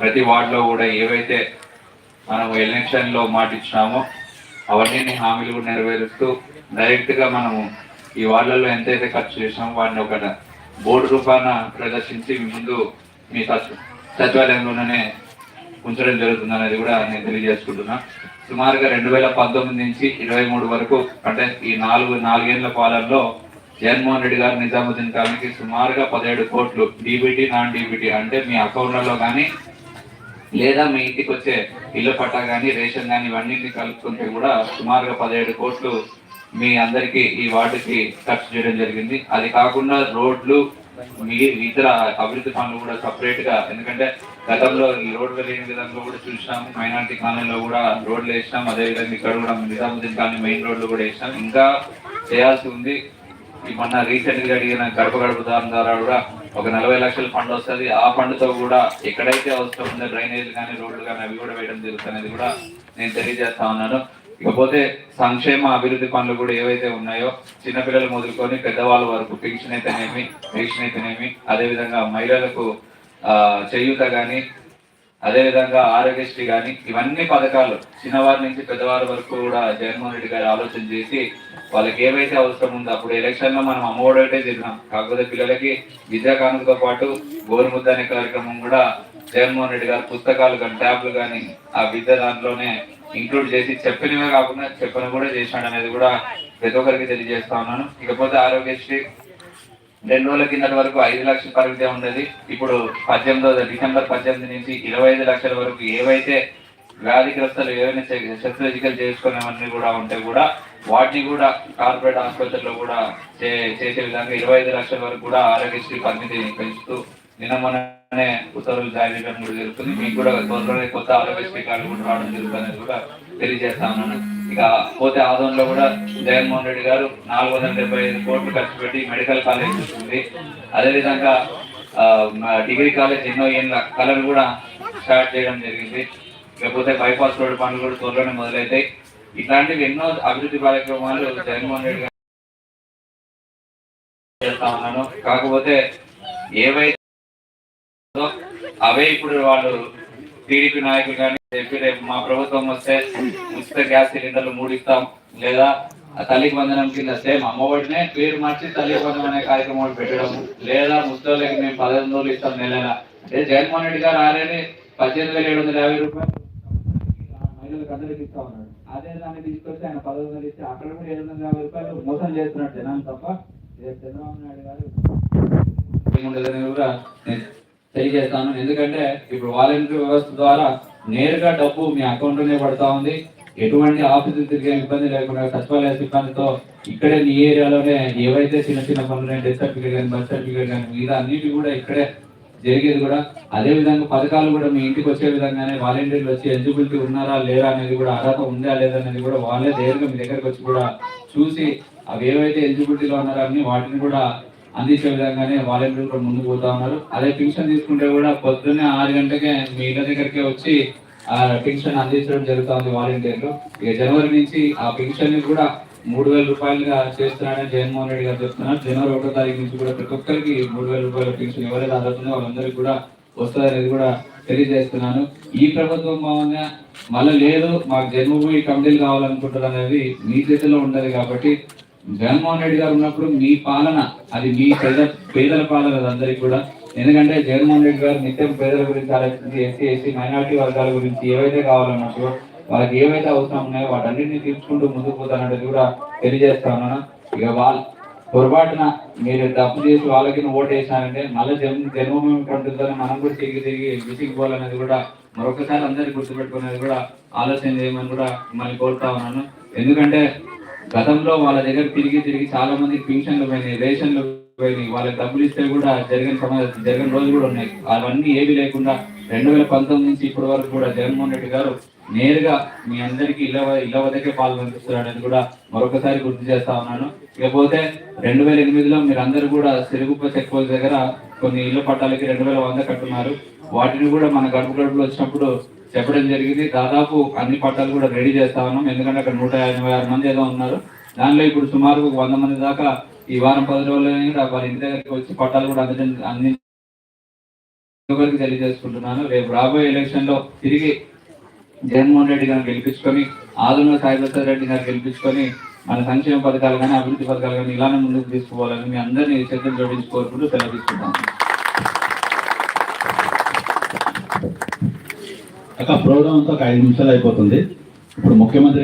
ప్రతి వార్డులో కూడా ఏవైతే మనం ఎలక్షన్లో మాటిచ్చినామో అవన్నీ హామీలు కూడా నెరవేరుస్తూ డైరెక్ట్గా మనము ఈ వార్డులలో ఎంతైతే ఖర్చు చేసినామో వాటిని ఒక బోర్డు రూపాన ప్రదర్శించి ముందు మీ సచివాలయంలోనే ఉంచడం జరుగుతుంది అనేది కూడా నేను తెలియజేసుకుంటున్నా. సుమారుగా రెండు వేల పంతొమ్మిది నుంచి ఇరవై మూడు వరకు అంటే ఈ నాలుగు నాలుగేళ్ళ పాలనలో జగన్మోహన్ రెడ్డి గారు నిజాముద్దీన్ కాలనీకి సుమారుగా పదిహేడు కోట్లు డీబీటీ నాన్ డీబీటీ అంటే మీ అకౌంట్లలో కానీ లేదా మీ ఇంటికి వచ్చే ఇల్లు పట్టా కానీ రేషన్ కానీ ఇవన్నీ కలుపుకుంటే కూడా సుమారుగా పదిహేడు కోట్లు మీ అందరికీ ఈ వార్డుకి ఖర్చు చేయడం జరిగింది. అది కాకుండా రోడ్లు మీ ఇతర అభివృద్ధి పనులు కూడా సపరేట్గా ఎందుకంటే గతంలో ఈ రోడ్లు లేని విధంగా కూడా చూసినాము. మైనార్టీ కాలనీలో కూడా రోడ్లు వేసినాం. అదే విధంగా ఇక్కడ కూడా నిజాముద్దీన్ కాలనీ మెయిన్ రోడ్లు కూడా వేసినాం. ఇంకా చేయాల్సి ఉంది. మొన్న రీసెంట్గా అడిగిన గడప గడప దాని ద్వారా కూడా ఒక నలభై లక్షల ఫండ్ వస్తుంది. ఆ ఫండ్తో కూడా ఎక్కడైతే అవసరం ఉందో డ్రైనేజ్ కానీ రోడ్లు కానీ అవి కూడా వేయడం జరుగుతుంది కూడా నేను తెలియజేస్తా ఉన్నాను. ఇకపోతే సంక్షేమ అభివృద్ధి పనులు కూడా ఏవైతే ఉన్నాయో చిన్నపిల్లలు మొదలుకొని పెద్దవాళ్ళ వరకు పెన్షన్ అయితేనేమి పెన్షన్ అయితేనేమి అదేవిధంగా మహిళలకు ఆ, చేయూత కానీ అదేవిధంగా ఆరోగ్యశ్రీ కానీ ఇవన్నీ పథకాలు. చిన్నవారి నుంచి పెద్దవారి వరకు కూడా జగన్మోహన్ రెడ్డి గారు ఆలోచన చేసి వాళ్ళకి ఏవైతే అవసరం ఉందో అప్పుడు ఎలక్షన్లో మనం అమ్మఒడి ఒకటే చేసినాం కాకపోతే పిల్లలకి విద్యా కానుకతో పాటు గోరుముద్ద అనే కార్యక్రమం కూడా జగన్మోహన్ రెడ్డి గారు పుస్తకాలు కానీ ట్యాబ్లు కానీ ఆ విద్య దాంట్లోనే ఇంక్లూడ్ చేసి చెప్పినవే కాకుండా చెప్పని కూడా చేశాడు అనేది కూడా ప్రతి ఒక్కరికి తెలియజేస్తా ఉన్నాను. ఇకపోతే ఆరోగ్యశ్రీ రెండు రోజుల కిందటి వరకు ఐదు లక్షల పరిమితే ఉండేది. ఇప్పుడు పద్దెనిమిదో డిసెంబర్ పద్దెనిమిది నుంచి ఇరవై ఐదు లక్షల వరకు ఏవైతే వ్యాధిగ్రస్తులు ఏవైనా శస్త్రచికిత్సలు చేసుకునేవన్నీ కూడా ఉంటే కూడా వాటిని కూడా కార్పొరేట్ ఆసుపత్రిలో కూడా చే- చేసే విధంగా ఇరవై ఐదు లక్షల వరకు కూడా ఆరోగ్యశ్రీ పరిమితిని పెంచుతూ నిన్న మొన్ననే ఉత్తర్వులు జారీ చేయడం కూడా జరుగుతుంది. మీకు కూడా త్వరలోనే కొత్త ఆరోగ్యశ్రీ కార్డు కూడా రావడం జరుగుతుంది కూడా తెలియజేస్తా ఉన్నాను. ఇక పోతే ఆదంలో కూడా జగన్మోహన్ రెడ్డి గారు నాలుగు వందల డెబ్బై ఐదు కోట్లు ఖర్చు పెట్టి మెడికల్ కాలేజ్ ఉంది అదేవిధంగా మా డిగ్రీ కాలేజ్ ఎన్నో ఏళ్ళ కళలు కూడా స్టార్ట్ చేయడం జరిగింది. ఇకపోతే బైపాస్ రోడ్ పనులు కూడా త్వరలోనే మొదలైతాయి. ఇట్లాంటివి ఎన్నో అభివృద్ధి కార్యక్రమాలు జగన్మోహన్ రెడ్డి గారు చేస్తా ఉన్నాను. కాకపోతే ఏవైతే ఉందో అవే ఇప్పుడు వాళ్ళు టీడీపీ నాయకులు కానీ చెప్పి రేపు మా ప్రభుత్వం వస్తే ఉచిత గ్యాస్ సిలిండర్లు మూడు ఇస్తాం లేదా తల్లికి వందనం కింద సేమ్ అమ్మఒడినే పేరు మార్చి తల్లికి వందనం అనే కార్యక్రమం పెట్టడం. లేదా ముసలికి మేము పదహైదు రోజులు ఇస్తాం నెలైనా. అదే జగన్మోహన్ రెడ్డి గారు ఆల్రెడీ పద్దెనిమిది వేల ఏడు వందల యాభై రూపాయలు మహిళలకు అందరికి ఇస్తా ఉన్నాడు అదే దాన్ని తీసుకొచ్చి ఆయన పదహైదు వందలు ఇచ్చి అక్కడ కూడా ఏడు వందల యాభై రూపాయలు మోసం చేస్తున్నాడు జనాలు తప్ప. చంద్రబాబు నాయుడు గారు ఏముండదని కూడా నేను తెలియజేస్తాను. ఎందుకంటే ఇప్పుడు వాలంటీర్ వ్యవస్థ ద్వారా నేరుగా డబ్బు మీ అకౌంట్లోనే పడతా ఉంది. ఎటువంటి ఆఫీసు తిరిగే ఇబ్బంది లేకుండా సచివాలయ సిబ్బందితో ఇక్కడే మీ ఏరియాలోనే ఏవైతే చిన్న చిన్న పనులు డెత్ సర్టిఫికేట్ కానీ బర్త్ సర్టిఫికేట్ కానీ మిగతా అన్నిటి కూడా ఇక్కడే జరిగేది కూడా. అదే విధంగా పథకాలు కూడా మీ ఇంటికి వచ్చే విధంగానే వాలంటీర్లు వచ్చి ఎలిజిబిలిటీ ఉన్నారా లేరా అనేది కూడా అర్హత ఉందా లేదా అనేది కూడా వాళ్ళే నేరుగా మీ దగ్గరకు వచ్చి కూడా చూసి అవి ఏవైతే ఎలిజిబిలిటీలో ఉన్నారో అన్ని వాటిని కూడా అందించే విధంగానే వాలంటీర్లు కూడా ముందుకు పోతా ఉన్నారు. అదే పెన్షన్ తీసుకుంటే కూడా పొద్దున్నే ఆరు గంటకే మీ ఇళ్ళ దగ్గరికి వచ్చి ఆ పెన్షన్ అందించడం జరుగుతుంది వాలంటీర్లు. ఇక జనవరి నుంచి ఆ పెన్షన్ కూడా మూడు వేల రూపాయలుగా చేస్తున్నారని జగన్మోహన్ రెడ్డి గారు చెప్తున్నారు. జనవరి ఒకటో తారీఖు నుంచి కూడా ప్రతి ఒక్కరికి మూడు వేల రూపాయల పెన్షన్ ఎవరైతే అర్హతుందో వాళ్ళందరికీ కూడా వస్తుందనేది కూడా తెలియజేస్తున్నాను. ఈ ప్రభుత్వం బాగుందా మళ్ళీ లేదు మాకు జన్మభూమి కమిటీలు కావాలనుకుంటారు అనేది మీ చేతిలో ఉండదు కాబట్టి జగన్మోహన్ రెడ్డి గారు ఉన్నప్పుడు మీ పాలన అది మీ పేద పేదల పాలన అందరికీ కూడా. ఎందుకంటే జగన్మోహన్ రెడ్డి గారు నిత్యం పేదల గురించి ఆలోచించి ఎస్సీ ఎస్సీ మైనారిటీ వర్గాల గురించి ఏవైతే కావాలన్నట్టు వాళ్ళకి ఏవైతే అవసరం ఉన్నాయో వాటన్నింటినీ తీసుకుంటూ ముందుకు పోతానన్నది కూడా తెలియజేస్తా ఉన్నాను. ఇక వాళ్ళ పొరపాటున మీరు తప్పు చేసి వాళ్ళకి ఓటు వేసానంటే మళ్ళీ జన్మ జన్మభూమి పండుతుందని మనం కూడా తిరిగి తిరిగి విసిగిపోవాలనేది కూడా మరొకసారి అందరికీ గుర్తుపెట్టుకునేది కూడా ఆలోచన చేయమని కూడా మిమ్మల్ని కోరుతా ఉన్నాను. ఎందుకంటే గతంలో వాళ్ళ దగ్గర తిరిగి తిరిగి చాలా మంది పింఛన్లు పోయినాయి రేషన్లు పోయినాయి. వాళ్ళకి డబ్బులు ఇస్తే కూడా జరిగిన సమాజం జరిగిన రోజులు కూడా ఉన్నాయి. అవన్నీ ఏవి లేకుండా రెండు వేల పంతొమ్మిది నుంచి ఇప్పటి వరకు కూడా జగన్మోహన్ రెడ్డి గారు నేరుగా మీ అందరికీ ఇళ్ళ ఇళ్ళ వద్దకే పాలు పంపిస్తున్నాడని కూడా మరొకసారి గుర్తు చేస్తా ఉన్నాను. ఇకపోతే రెండు వేల ఎనిమిదిలో మీరు అందరూ కూడా సిరుగుప్ప చెక్ పోస్ట్ దగ్గర కొన్ని ఇళ్ళ పట్టాలకి రెండు వేల వంద కట్టున్నారు. వాటిని కూడా మన గడుపు గడుపులో వచ్చినప్పుడు చెప్పడం జరిగింది. దాదాపు అన్ని పట్టాలు కూడా రెడీ చేస్తా ఉన్నాం. ఎందుకంటే అక్కడ నూట ఎనభై ఆరు మంది ఏదో ఉన్నారు. దానిలో ఇప్పుడు సుమారు ఒక వంద మంది దాకా ఈ వారం పది రోజులు కూడా వారి ఇంటి దగ్గరికి వచ్చి పట్టాలు కూడా అందించ అందించి తెలియజేసుకుంటున్నాను. రేపు రాబోయే ఎలక్షన్లో తిరిగి జగన్మోహన్ రెడ్డి గారిని గెలిపించుకొని ఆదున సాయిప్రసాద్ రెడ్డి గారిని గెలిపించుకొని మన సంక్షేమ పథకాలు కానీ అభివృద్ధి పథకాలు కానీ ఇలానే ముందుకు తీసుకోవాలని మీ అందరినీ చేతులు జోడించి కోరుకుంటూ సెలవు తీసుకుంటాను ఒక ప్రోగ్రామ్ అంతా ఒక ఐదు నిమిషాలు అయిపోతుంది. ఇప్పుడు ముఖ్యమంత్రి